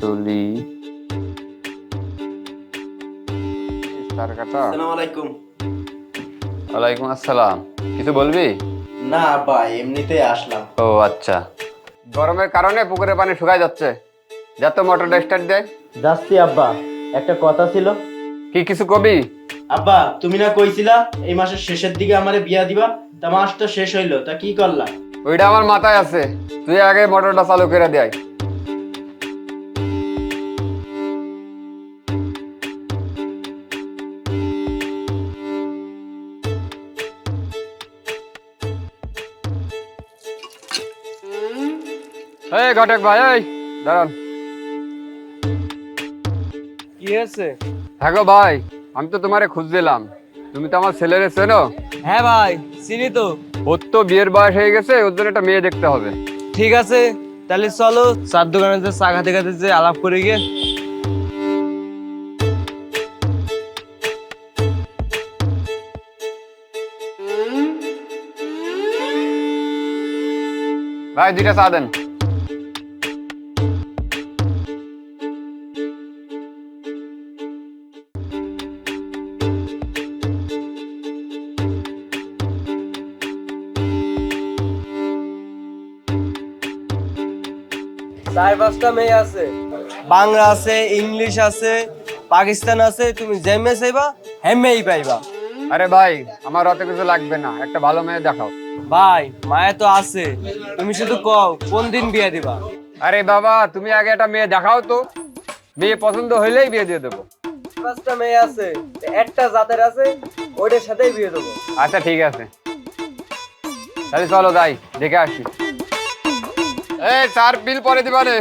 তুলি। তার কাটা আসসালামু আলাইকুম। ওয়ালাইকুম আসসালাম। কিছু বলবি? না আব্বা এমনিতেই আসলাম। ও আচ্ছা। গরমের কারণে পুকুরের পানি শুকায় যাচ্ছে। যা তো মোটরটা স্টার্ট দেয় যাচ্ছি আব্বা। একটা কথা ছিল। কি কিছু কবি? আব্বা তুমি না কইছিলা এই মাসের শেষের দিকে আমারে বিয়া দিবা? তা মাস তো শেষ হইল তা কি করলা? ওইটা আমার মাথায় আছে। তুই আগে মোটরটা চালু করে দেয় এই ঘটক ভাই এই দাঁড়ান। কি হয়েছে? থাকো ভাই আমি তো তোমারে খুঁজছিলাম। তুমি তো আমার ছেলেরে চেনো। হ্যাঁ ভাই চিনি তো। ওর তো বিয়ের বয়স হয়ে গেছে ওর জন্য একটা মেয়ে দেখতে হবে। ঠিক আছে তাহলে চলো চার দোকানে যে চা খাতে খাতে যে আলাপ করে গিয়ে ভাই দুইটা চা দেন। চার পাঁচটা মেয়ে আছে। বাংলা আছে ইংলিশ আছে পাকিস্তান আছে তুমি যে মেয়ে চাইবা মেয়েই পাইবা। আরে ভাই আমার অত কিছু লাগবে না একটা ভালো মেয়ে দেখাও। ভাই মায়া তো আছে। তুমি শুধু কও কোন দিন বিয়ে দিবা? আরে বাবা তুমি আগে একটা মেয়ে দেখাও তো। মেয়ে পছন্দ হইলেই বিয়ে দিয়ে দেবো। পাঁচটা মেয়ে আছে একটা জাতের আছে ওইটার সাথেই বিয়ে দেবো। আচ্ছা ঠিক আছে। তাহলে চলো যাই দেখে আসি। এই চার বিল পরে দিবা রে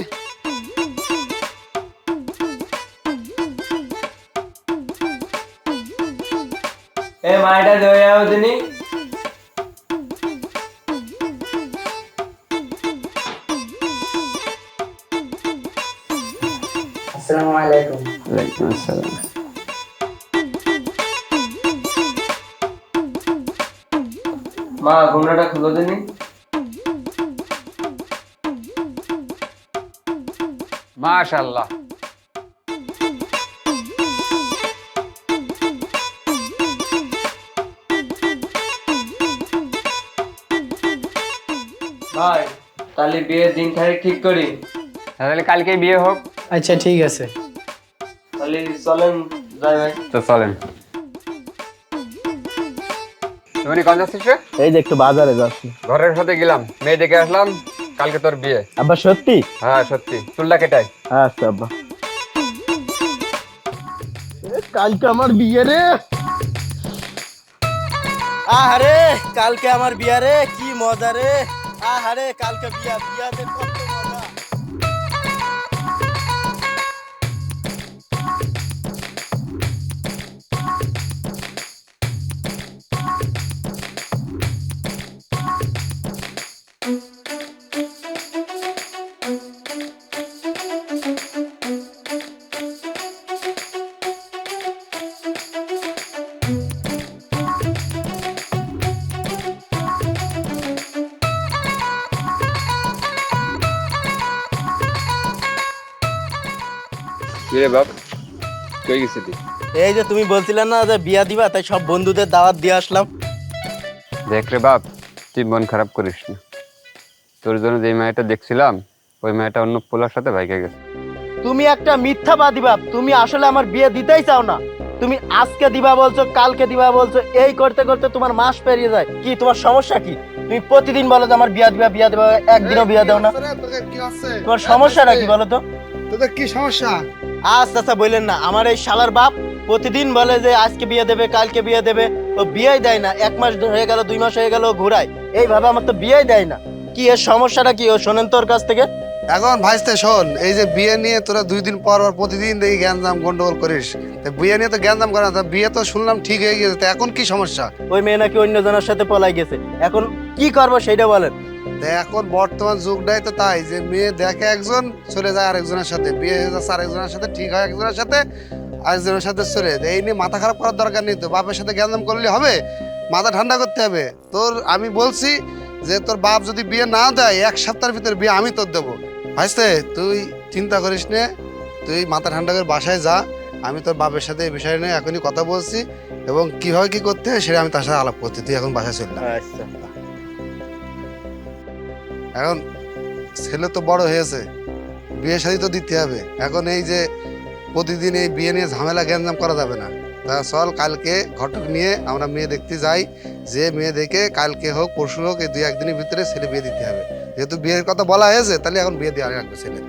এ মায়াটা দেওয়া যাও তিনি আসসালামু আলাইকুম। ওয়ালাইকুম আসসালাম। মা ঘুমনাটা খুলো দিনি মাশাল্লাহ ভাই তাহলে বিয়ের দিন তারিখ ঠিক করি? তাহলে কালকে বিয়ে হোক। আচ্ছা ঠিক আছে। তাহলে চলেন যাই ভাই। তো চলেন। তুমি কোন যাচ্ছিস এই যে একটু বাজারে যাচ্ছি। ঘরের সাথে গেলাম মেয়ে দেখে আসলাম। কালকে তোর বিয়ে। আব্বা সত্যি? হ্যাঁ সত্যি। চুলটা কেটাই। আচ্ছা আব্বা। কালকে আমার বিয়ে রে। আহারে কালকে আমার বিয়া রে কি মজা রে। আহারে কালকে বিয়া বিয়াতে কত কিরে বাপ কই গেছিলি এই যে তুমি বলছিলে না যে বিয়া দিবা তাই সব বন্ধুদের দাওয়াত দিয়ে আসলাম। দেখ রে বাপ তুই মন খারাপ করিস না। তোর জন্য যে মেয়েটা দেখছিলাম ওই মেয়েটা অন্য পোলার সাথে ভাইকে গেছে। তুমি একটা মিথ্যাবাদী বাপ তুমি আসলে আমার বিয়ে দিতেই চাও না। তুমি আজকে দিবা বলছো কালকে দিবা বলছো এই করতে করতে তোমার মাস পেরিয়ে যায়। কি তোমার সমস্যা কি? তুমি প্রতিদিন বলো যে আমার বিয়া দিবা বিয়া দিবা একদিনও বিয়া দাও না। তোদের কি আছে? তোমার সমস্যাটা কি বলো তো? তোদের কি সমস্যা? আজ চাচা বললেন না। আমার এই শালার বাপ প্রতিদিন বলে যে আজকে বিয়ে দেবে কালকে বিয়ে দেবে। ও বিয়েই দেয় না। এক মাস হয়ে গেল দুই মাস হয়ে গেল ও ঘুরায়। এইভাবে আমার তো বিয়েই দেয় না। কি এর সমস্যাটা কি? ও শোনেন তোর কাছ থেকে। এখন ভাইস্তে শোন এই যে বিয়ে নিয়ে তোরা দুই দিন পর পর প্রতিদিন দেখি জ্ঞানজাম গন্ডগোল করিস। তা বিয়ে নিয়ে তো জ্ঞানজাম করে না তা বিয়ে তো শুনলাম ঠিক হয়ে গেছে তা এখন কি সমস্যা? ওই মেয়ে নাকি অন্য জনের সাথে পলাই গেছে। এখন কি করব সেটা বলেন। তা এখন বর্তমান যুগটাই তো তাই যে মেয়ে দেখে একজন চলে যায় আরেকজনের সাথে। বিয়ে হয়ে যাচ্ছে আরেকজনের সাথে ঠিক হয় একজনের সাথে আরেকজনের সাথে চলে। যায় এই নিয়ে মাথা খারাপ করার দরকার নেই তো বাপের সাথে জ্ঞানজাম করলে হবে? মাথা ঠান্ডা করতে হবে। তোর আমি বলছি যে তোর বাপ যদি বিয়ে না দেয় এক সপ্তাহের ভিতরে বিয়ে আমি তোর দেবো। ভাইস্তে তুই চিন্তা করিস নে। তুই মাথা ঠান্ডা করে বাসায় যা। আমি তোর বাপের সাথে এই বিষয় নিয়ে এখনই কথা বলছি এবং কীভাবে কি করতে হয় সেটা আমি তার সাথে আলাপ করছি। তুই এখন বাসায় চললাম আচ্ছা। এখন ছেলে তো বড় হয়েছে বিয়ে শাদী তো দিতে হবে। এখন এই যে প্রতিদিন এই বিয়ে নিয়ে ঝামেলা গ্যাঞ্জাম করা যাবে না। চল, কালকে ঘটক নিয়ে আমরা মেয়ে দেখতে যাই। যে মেয়ে দেখে কালকে হোক, পরশু হোক, এই দুই একদিনের ভিতরে ছেলে বিয়ে দিতে হবে। যেহেতু বিয়ের কথা বলা হয়েছে, তাহলে এখন বিয়ে দেওয়া রাখবে ছেলে